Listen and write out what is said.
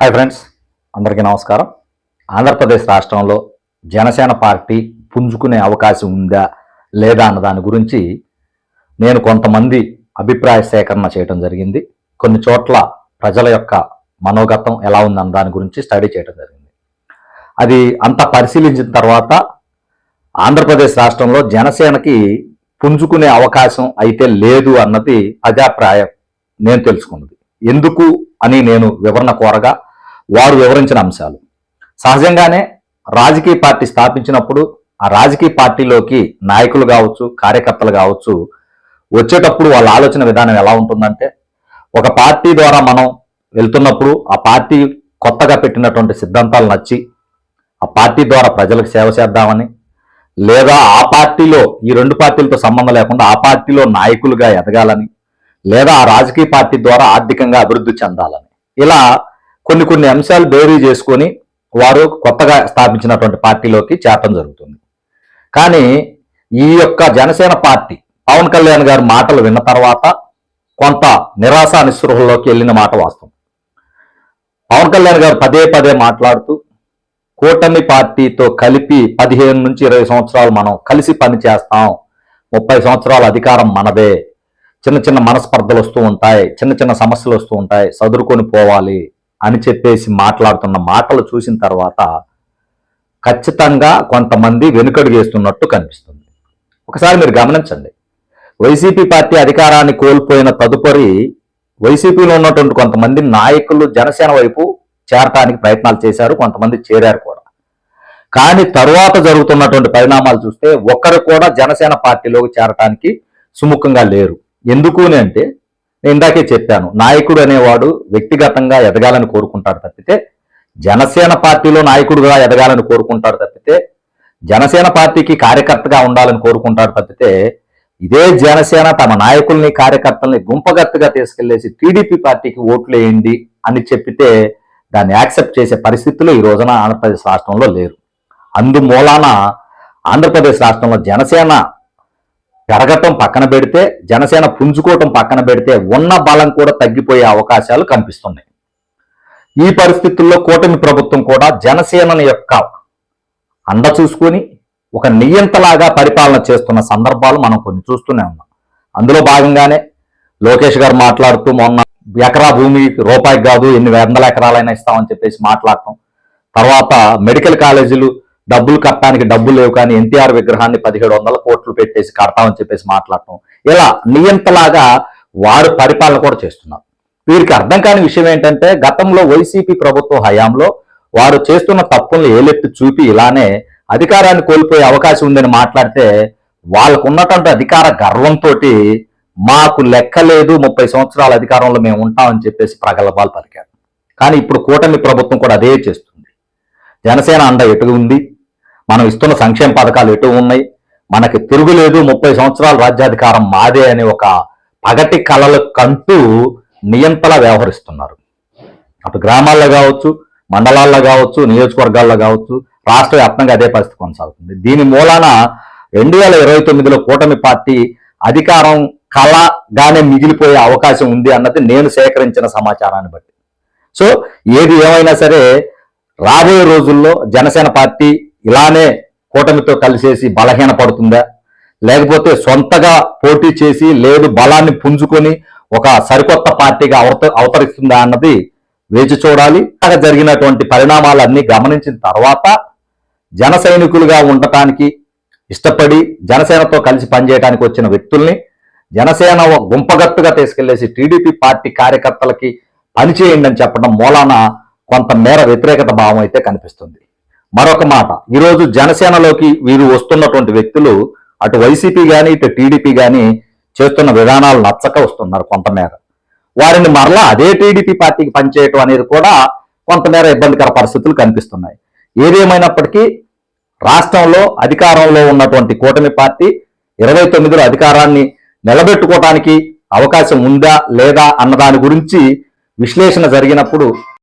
Hi friends అందరికీ నమస్కారం. ఆంధ్రప్రదేశ్ రాష్ట్రంలో జనసేన పార్టీ పుంజుకునే అవకాశం ఉందా లేదా అన్న దాని గురించి నేను కొంతమంది అభిప్రాయ సేకరణ చేయడం జరిగింది. కొన్ని చోట్ల ప్రజల యొక్క మనోగతం ఎలా ఉందన్న దాని గురించి స్టడీ చేయడం జరిగింది. అది అంతా పరిశీలించిన తర్వాత ఆంధ్రప్రదేశ్ రాష్ట్రంలో జనసేనకి పుంజుకునే అవకాశం అయితే లేదు అన్నది ప్రజాప్రాయం నేను తెలుసుకున్నది. ఎందుకు అని నేను వివరణ కోరగా వారు వివరించిన అంశాలు. సహజంగానే రాజకీయ పార్టీ స్థాపించినప్పుడు ఆ రాజకీయ పార్టీలోకి నాయకులు కావచ్చు కార్యకర్తలు కావచ్చు వచ్చేటప్పుడు వాళ్ళ ఆలోచన విధానం ఎలా ఉంటుందంటే ఒక పార్టీ ద్వారా మనం వెళ్తున్నప్పుడు ఆ పార్టీ కొత్తగా పెట్టినటువంటి సిద్ధాంతాలు నచ్చి ఆ పార్టీ ద్వారా ప్రజలకు సేవ చేద్దామని లేదా ఆ పార్టీలో ఈ రెండు పార్టీలతో సంబంధం లేకుండా ఆ పార్టీలో నాయకులుగా ఎదగాలని లేదా ఆ రాజకీయ పార్టీ ద్వారా ఆర్థికంగా అభివృద్ధి చెందాలని. ఇలా కొన్ని కొన్ని అంశాలు బేరీ చేసుకొని వారు కొత్తగా స్థాపించినటువంటి పార్టీలోకి చేరటం జరుగుతుంది. కానీ ఈ యొక్క జనసేన పార్టీ పవన్ కళ్యాణ్ గారి మాటలు విన్న తర్వాత కొంత నిరాశ నిస్పృహల్లోకి వెళ్ళిన మాట వాస్తవం. పవన్ కళ్యాణ్ గారు పదే పదే మాట్లాడుతూ కూటమి పార్టీతో కలిపి పదిహేను నుంచి ఇరవై సంవత్సరాలు మనం కలిసి పని చేస్తాం. ముప్పై సంవత్సరాల అధికారం మనదే. చిన్న చిన్న మనస్పర్ధలు వస్తూ ఉంటాయి. చిన్న చిన్న సమస్యలు వస్తూ ఉంటాయి. సదురుకొని పోవాలి. అని చెప్పేసి మాట్లాడుతున్న మాటలు చూసిన తర్వాత ఖచ్చితంగా కొంతమంది వెనుకడు వేస్తున్నట్టు కనిపిస్తుంది. ఒకసారి మీరు గమనించండి. వైసీపీ పార్టీ అధికారాన్ని కోల్పోయిన తదుపరి వైసీపీలో ఉన్నటువంటి కొంతమంది నాయకులు జనసేన వైపు చేరటానికి ప్రయత్నాలు చేశారు కొంతమంది చేరారు కూడా. కానీ తరువాత జరుగుతున్నటువంటి పరిణామాలు చూస్తే ఒక్కరు కూడా జనసేన పార్టీలోకి చేరటానికి సుముఖంగా లేరు. ఎందుకు అని అంటే నేను ఇందాకే చెప్పాను నాయకుడు అనేవాడు వ్యక్తిగతంగా ఎదగాలని కోరుకుంటాడు తప్పితే జనసేన పార్టీలో నాయకుడుగా ఎదగాలని కోరుకుంటాడు తప్పితే జనసేన పార్టీకి కార్యకర్తగా ఉండాలని కోరుకుంటాడు తప్పితే ఇదే జనసేన తమ నాయకుల్ని కార్యకర్తల్ని గుంపగత్తుగా తీసుకెళ్ళేసి టీడీపీ పార్టీకి ఓట్లేయండి అని చెప్పితే దాన్ని యాక్సెప్ట్ చేసే పరిస్థితులు ఈ రోజున ఆంధ్రప్రదేశ్ రాష్ట్రంలో లేరు. అందుమూలాన ఆంధ్రప్రదేశ్ రాష్ట్రంలో జనసేన పెరగటం పక్కన పెడితే జనసేన పుంజుకోవటం పక్కన పెడితే ఉన్న బలం కూడా తగ్గిపోయే అవకాశాలు కనిపిస్తున్నాయి. ఈ పరిస్థితుల్లో కూటమి ప్రభుత్వం కూడా జనసేన యొక్క అండ చూసుకొని ఒక నియంతలాగా పరిపాలన చేస్తున్న సందర్భాలు మనం కొన్ని చూస్తూనే ఉన్నాం. అందులో భాగంగానే లోకేష్ గారు మాట్లాడుతూ మొన్న ఎకరా భూమి రూపాయికి కాదు ఎన్ని వందల ఎకరాలైనా ఇస్తామని చెప్పేసి మాట్లాడటం. తర్వాత మెడికల్ కాలేజీలు డబ్బులు కట్టడానికి డబ్బులు లేవు కానీ ఎన్టీఆర్ విగ్రహాన్ని పదిహేడు వందల కోట్లు పెట్టేసి కడతామని చెప్పేసి మాట్లాడటం. ఇలా నియంతలాగా వారు పరిపాలన కూడా చేస్తున్నారు. వీరికి అర్థం కాని విషయం ఏంటంటే గతంలో వైసీపీ ప్రభుత్వ హయాంలో వారు చేస్తున్న తప్పులను ఏలెత్తి చూపి ఇలానే అధికారాన్ని కోల్పోయే అవకాశం ఉందని మాట్లాడితే వాళ్ళకు ఉన్నటువంటి అధికార గర్వంతో మాకు లెక్క లేదు ముప్పై సంవత్సరాల అధికారంలో మేము ఉంటామని చెప్పేసి ప్రగల్భాలు పలికారు. కానీ ఇప్పుడు కూటమి ప్రభుత్వం కూడా అదే చేస్తుంది. జనసేన అండ ఎటు ఉంది? మనం ఇస్తున్న సంక్షేమ పథకాలు ఎటు ఉన్నాయి? మనకి తిరుగులేదు ముప్పై సంవత్సరాల రాజ్యాధికారం మాదే అనే ఒక పగటి కళలు కంటూ నియంతలా వ్యవహరిస్తున్నారు. అటు గ్రామాల్లో కావచ్చు మండలాల్లో కావచ్చు నియోజకవర్గాల్లో కావచ్చు రాష్ట్ర వ్యాప్తంగా అదే పరిస్థితి కొనసాగుతుంది. దీని మూలాన రెండు వేల ఇరవై తొమ్మిదిలో కూటమి పార్టీ అధికారం కళగానే మిగిలిపోయే అవకాశం ఉంది అన్నది నేను సేకరించిన సమాచారాన్ని బట్టి. సో ఏది ఏమైనా సరే రాబోయే రోజుల్లో జనసేన పార్టీ ఇలానే కూటమితో కలిసేసి బలహీన పడుతుందా లేకపోతే సొంతగా పోటీ చేసి లేదు బలాన్ని పుంజుకొని ఒక సరికొత్త పార్టీగా అవత అవతరిస్తుందా అన్నది వేచి చూడాలి. అక్కడ జరిగినటువంటి పరిణామాలన్నీ గమనించిన తర్వాత జన సైనికులుగా ఉండటానికి ఇష్టపడి జనసేనతో కలిసి పనిచేయడానికి వచ్చిన వ్యక్తుల్ని జనసేన గుంపగత్తుగా తీసుకెళ్ళేసి టీడీపీ పార్టీ కార్యకర్తలకి పనిచేయండి అని చెప్పడం మూలాన కొంత మేర వ్యతిరేకత భావం అయితే కనిపిస్తుంది. మరొక మాట. ఈరోజు జనసేనలోకి వీరు వస్తున్నటువంటి వ్యక్తులు అటు వైసీపీ కానీ ఇటు టీడీపీ కానీ చేస్తున్న విధానాలు నచ్చక వస్తున్నారు కొంతమేర. వారిని మరలా అదే టీడీపీ పార్టీకి పనిచేయటం అనేది కూడా కొంతమేర ఇబ్బందికర పరిస్థితులు కనిపిస్తున్నాయి. ఏదేమైనప్పటికీ రాష్ట్రంలో అధికారంలో ఉన్నటువంటి కూటమి పార్టీ ఇరవై తొమ్మిదిలో అధికారాన్ని నిలబెట్టుకోవటానికి అవకాశం ఉందా లేదా అన్న దాని గురించి విశ్లేషణ జరిగినప్పుడు